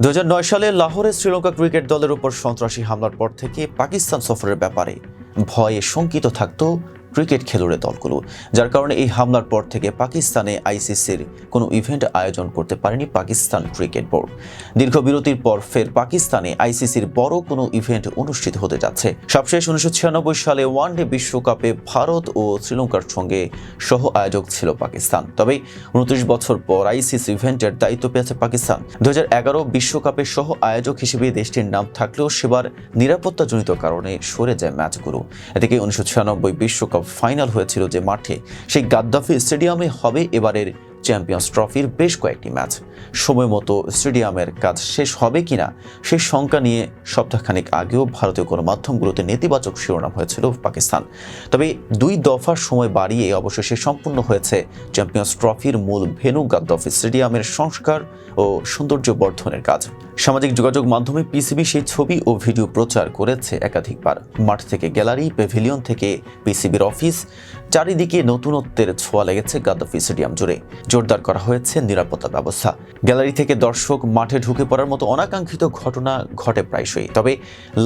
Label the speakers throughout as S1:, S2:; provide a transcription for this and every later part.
S1: দু হাজার নয় সালে লাহোরে শ্রীলঙ্কা ক্রিকেট দলের উপর সন্ত্রাসী হামলার পর থেকে পাকিস্তান সফরের ব্যাপারে ভয়ে শঙ্কিত থাকত ক্রিকেট খেলুড়ে দলগুলো যার কারণে এই হামলার পর থেকে পাকিস্তানে আইসিসির কোনো ইভেন্ট আয়োজন করতে পারেনি পাকিস্তান ক্রিকেট বোর্ড। দীর্ঘ বিরতির পর ফের পাকিস্তানে আইসিসির বড় কোনো ইভেন্ট অনুষ্ঠিত হতে যাচ্ছে। সবশেষ উনিশশো ছিয়ানব্বই সালে ওয়ানডে বিশ্বকাপে ভারত ও শ্রীলঙ্কার সঙ্গে সহ আয়োজক ছিল পাকিস্তান। তবে উনত্রিশ বছর পর আইসিসি ইভেন্টের দায়িত্ব পেয়েছে পাকিস্তান। দু বিশ্বকাপের সহ আয়োজক হিসেবে দেশটির নাম থাকলেও সেবার নিরাপত্তাজনিত কারণে সরে যায় ম্যাচগুলো। এদিকে উনিশশো ছিয়ানব্বই বিশ্বকাপ ফাইনাল হয়েছিল যে মাঠে সেই গাদ্দাফি স্টেডিয়ামে হবে এবারের চ্যাম্পিয়ন্স ট্রফির বেশ কয়েকটি ম্যাচ। সময় মতো স্টেডিয়ামের কাজ শেষ হবে কিনা সেই শঙ্কা নিয়ে সপ্তাহখানেক আগেও ভারতীয় গণমাধ্যমগুলোতে নেতিবাচক শিরোনাম হয়েছিল পাকিস্তান। তবে দুই দফার সময় বাড়িয়ে অবশেষে সম্পূর্ণ হয়েছে চ্যাম্পিয়ন্স ট্রফির মূল ভেনু গাদ্দাফি স্টেডিয়ামের সংস্কার ও সৌন্দর্য বর্ধনের কাজ। সামাজিক যোগাযোগ মাধ্যমে পিসিবি সেই ছবি ও ভিডিও প্রচার করেছে একাধিকবার। মাঠ থেকে গ্যালারি, প্যাভিলিয়ন থেকে পিসিবির অফিস, চারিদিকে নতুনত্বের ছোঁয়া লেগেছে গাদ্দাফি স্টেডিয়াম জুড়ে। জোরদার করা হয়েছে নিরাপত্তা ব্যবস্থা। গ্যালারি থেকে দর্শক মাঠে ঢুকে পড়ার মতো অনাকাঙ্ক্ষিত ঘটনা ঘটে প্রায়শই। তবে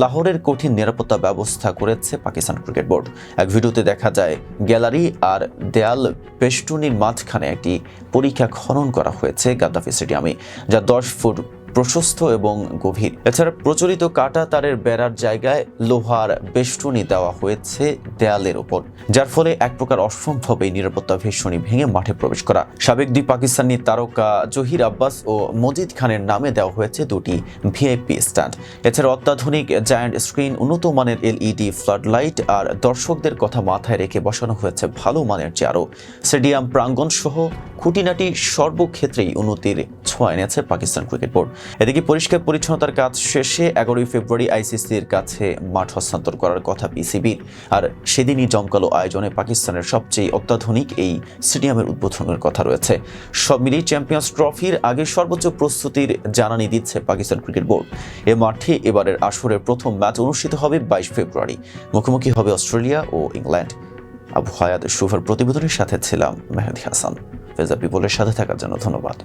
S1: লাহোরের কঠিন নিরাপত্তা ব্যবস্থা করেছে পাকিস্তান ক্রিকেট বোর্ড। এক ভিডিওতে দেখা যায়, গ্যালারি আর দেয়াল পেস্টুনির মাঝখানে একটি পরীক্ষা খনন করা হয়েছে গাদ্দাফি স্টেডিয়ামে, যা দশ ফুট প্রশস্ত এবং গভীর। এছাড়া প্রচলিত কাটা তারের বেড়ার জায়গায় লোহার বেষ্টনী দেওয়া হয়েছে দেয়ালের ওপর, যার ফলে এক প্রকার অসম্ভব এই নিরাপত্তা ভেষণী ভেঙে মাঠে প্রবেশ করা। সাবেক দুই পাকিস্তানি তারকা জহির আব্বাস ও মজিদ খানের নামে দেওয়া হয়েছে দুটি ভিআইপি স্ট্যান্ড। এছাড়া অত্যাধুনিক জায়ান্ট স্ক্রিন, উন্নত মানের এলইডি, ফ্লাড লাইট আর দর্শকদের কথা মাথায় রেখে বসানো হয়েছে ভালো মানের চেয়ারও। স্টেডিয়াম প্রাঙ্গণ সহ খুঁটিনাটি সর্বক্ষেত্রেই উন্নতির ছোঁয়া এনেছে পাকিস্তান ক্রিকেট বোর্ড। এদিকে পরিষ্কার পরিচ্ছন্নতার কাজ শেষে এগারোই ফেব্রুয়ারি আইসিসির কাছে মাঠ হস্তান্তর করার কথা পিসিবির আর সেদিনই জমকালো আয়োজনে পাকিস্তানের সবচেয়ে অত্যাধুনিক এই স্টেডিয়ামের উদ্বোধনের কথা রয়েছে। সব মিলিয়ে চ্যাম্পিয়ন্স ট্রফির আগে সর্বোচ্চ প্রস্তুতির জানানি দিচ্ছে পাকিস্তান ক্রিকেট বোর্ড। এ মাঠে এবারের আসরের প্রথম ম্যাচ অনুষ্ঠিত হবে বাইশ ফেব্রুয়ারি। মুখোমুখি হবে অস্ট্রেলিয়া ও ইংল্যান্ড। আবু হায়াত শুভার প্রতিবেদনের সাথে ছিলাম মেহেদি হাসান। ফেজা পিপলের সাথে থাকার জন্য ধন্যবাদ।